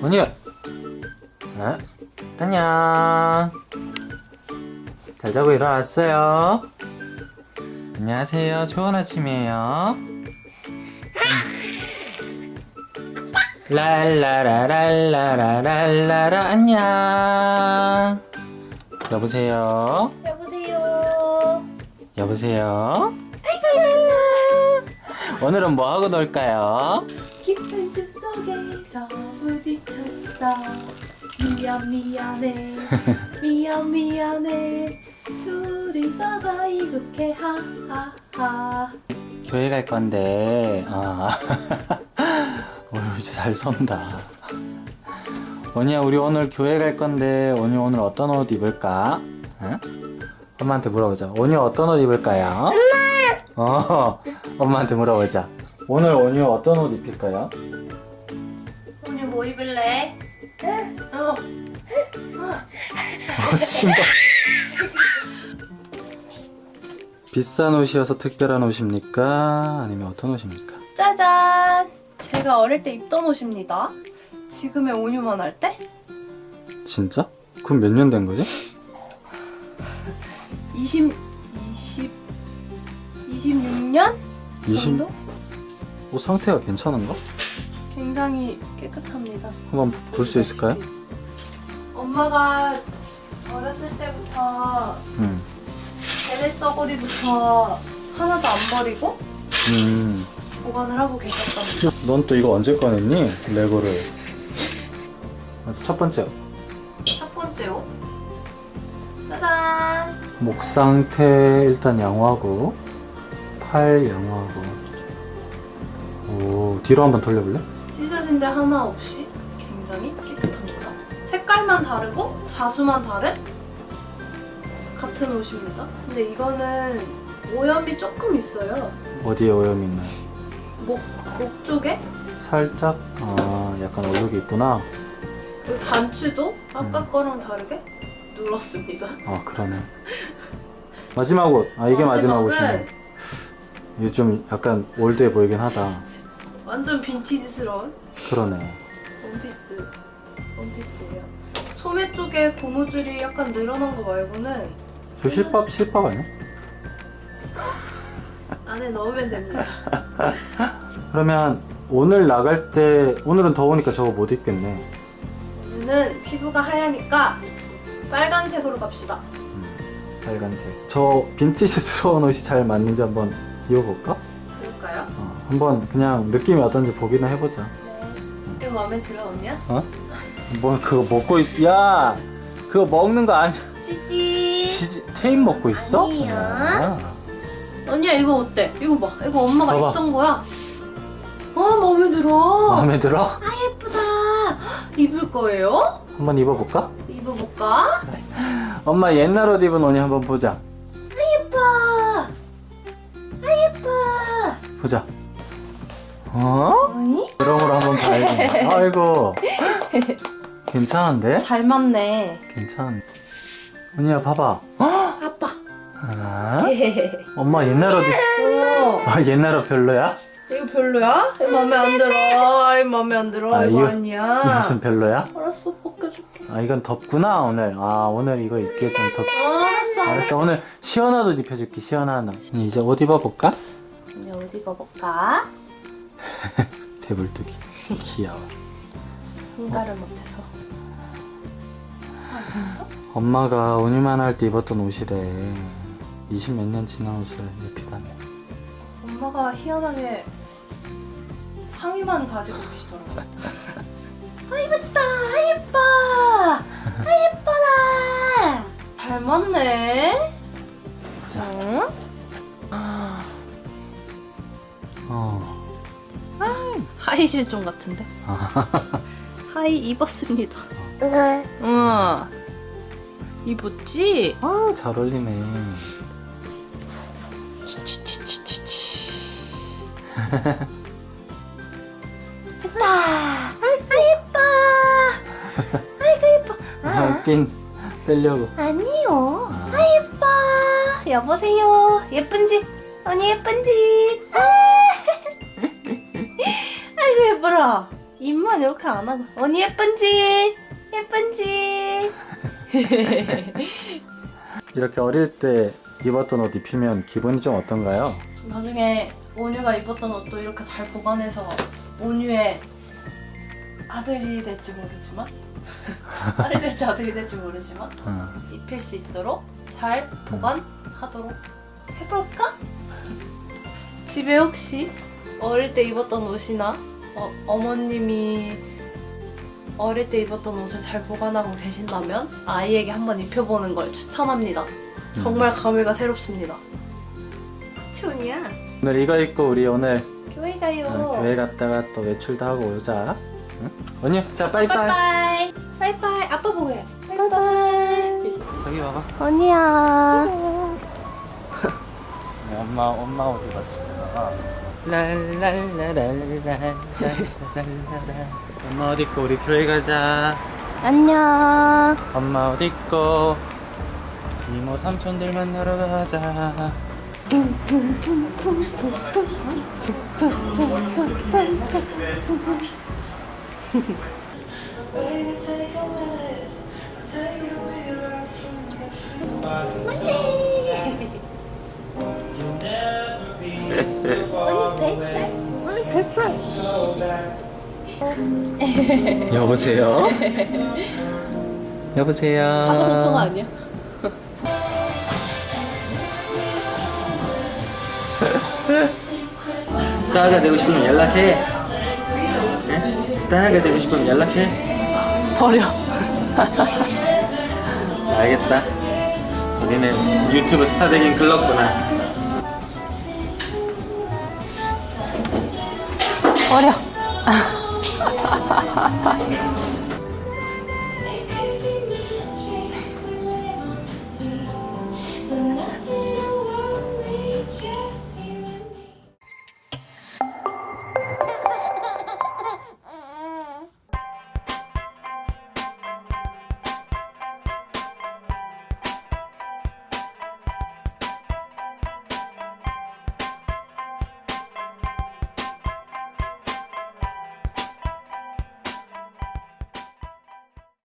언니. 어? 안녕. 잘 자고 일어났어요. 안녕하세요. 좋은 아침이에요. 랄라라랄라라랄라라 안녕. 여보세요. 여보세요. 여보세요. 오늘은 뭐 하고 놀까요? 속에서 부딪혔어. 미안 미안해. 미안 미안해. 둘이서 사이좋게 하하하. 교회 갈 건데 아 오늘 이제 잘 선다 원이야 우리 오늘 교회 갈 건데 원이 오늘 어떤 옷 입을까? 응? 엄마한테 물어보자 원이 어떤 옷 입을까요? 엄마! 어 엄마한테 물어보자 오늘 원이 어떤 옷 입힐까요? 입을래? 어. 어, 신발 비싼 옷이어서 특별한 옷입니까? 아니면 어떤 옷입니까? 짜잔. 제가 어릴 때 입던 옷입니다. 지금의 5년만 할 때? 진짜? 그럼 몇 년 된 거지? 20, 20, 26년 20? 정도? 옷 상태가 괜찮은가? 굉장히 깨끗합니다. 한번 볼 수 있을까요? 엄마가 어렸을 때부터 응. 베레 저고리부터 하나도 안 버리고 음. 보관을 하고 계셨답니다. 넌또 이거 언제 꺼냈니? 레고를. 먼저 첫 번째 첫 번째 옷. 짜잔. 목 상태 일단 양호하고 팔 양호하고. 오 뒤로 한번 돌려볼래? 찢어진 데 하나 없이 굉장히 깨끗합니다. 색깔만 다르고 자수만 다른 같은 옷입니다. 근데 이거는 오염이 조금 있어요. 어디에 오염이 있나요? 목, 목 쪽에 살짝 아 약간 얼룩이 있구나. 그리고 단추도 아까 거랑 다르게 눌렀습니다. 아 그러네. 마지막 옷. 아 이게 마지막 옷이네. 이게 좀 약간 올드해 보이긴 하다. 완전 빈티지스러운 그러네. 원피스 원피스예요. 소매 쪽에 고무줄이 약간 늘어난 거 말고는 저 실밥 실밥 아니야? 안에 넣으면 됩니다. 그러면 오늘 나갈 때 오늘은 더우니까 저거 못 입겠네. 오늘은 피부가 하얘니까 빨간색으로 갑시다. 빨간색. 저 빈티지스러운 옷이 잘 맞는지 한번 입어볼까? 한번 그냥 느낌이 어떤지 보기나 해보자. 네. 이거 마음에 들어 언니야? 어? 뭐 그거 먹고 있? 야, 그거 먹는 거 아니? 찌찌. 치즈 테이프 먹고 있어? 아니야. 야. 언니야 이거 어때? 이거 봐. 이거 엄마가 봐봐. 입던 거야. 아 마음에 들어. 마음에 들어? 아 예쁘다. 입을 거예요? 한번 입어볼까? 입어볼까? 엄마 옛날 옷 입은 옷이 한번 보자. 예뻐. 아 예뻐. 보자. 어? 어니? 그럼으로 한번 봐야겠네. 아이고. 괜찮은데? 잘 맞네. 괜찮은데. 언니야 봐봐. 아빠. 아? 엄마 옛날 옷 입- 어. 아 옛날 옷 별로야? 이거 별로야? 이거 마음에 안 들어. 이거 마음에 안 들어. 아, 이거 이거- 아니야. 무슨 별로야? 알았어, 벗겨줄게. 아 이건 덥구나 오늘. 아 오늘 이거 입기에 좀 덥. 알았어. 알았어 오늘 시원한 옷 입혀줄게 시원한 옷. 이제 옷 입어볼까? 언니 옷 입어볼까? 배불뚝이. 귀여워. 생각을 못해서. 엄마가 온유만 할 때 입었던 옷이래. 20 몇 년 지난 옷을 입히다니. 엄마가 희한하게 상의만 가지고 계시더라고요. 아 예쁘다, 아 예뻐, 아 예뻐라. 잘 맞네. 보자. 응? 어. 하이 실종 같은데? 하이 입었습니다. 네. 응. 입었지? 아 잘 어울리네. 치치치치치. 됐다. 아 예뻐. 아이고 예뻐. 아, 핀 빼려고. 아니요. 아. 아 예뻐. 여보세요. 예쁜 짓. 언니 예쁜 짓. 아. 예뻐라. 입만 이렇게 안 하고 언니 예쁜지 예쁜지 이렇게 어릴 때 입었던 옷 입히면 기분이 좀 어떤가요? 나중에 온유가 입었던 옷도 이렇게 잘 보관해서 온유의 아들이 될지 모르지만 딸이 될지 아들이 될지 모르지만 응. 입힐 수 있도록 잘 보관하도록 해볼까? 집에 혹시 어릴 때 입었던 옷이나 어, 어머님이 어릴 때 입었던 옷을 잘 보관하고 계신다면 아이에게 한번 입혀보는 걸 추천합니다. 정말 감회가 새롭습니다. 그치 언니야? 오늘 이거 입고 우리 오늘 교회 가요. 어, 교회 갔다가 또 외출도 하고 오자. 응? 언니, 자 빠이빠이. 빠이빠이. 빠이빠이. 아빠 보고 해야지. 빠이빠이. 저기 봐봐. 언니야. 네, 엄마 엄마 옷 입었어. 엄마 옷 입고 우리 교회 가자. 안녕. 엄마 옷 입고 이모 삼촌들 만나러 가자. 여보세요? 여보세요? 가서 통화 아니야? 스타가 되고 싶으면 연락해. 네? 스타가 되고 싶으면 연락해. 버려. 알겠다. 우리는 유튜브 스타 되긴 글렀구나. 버려.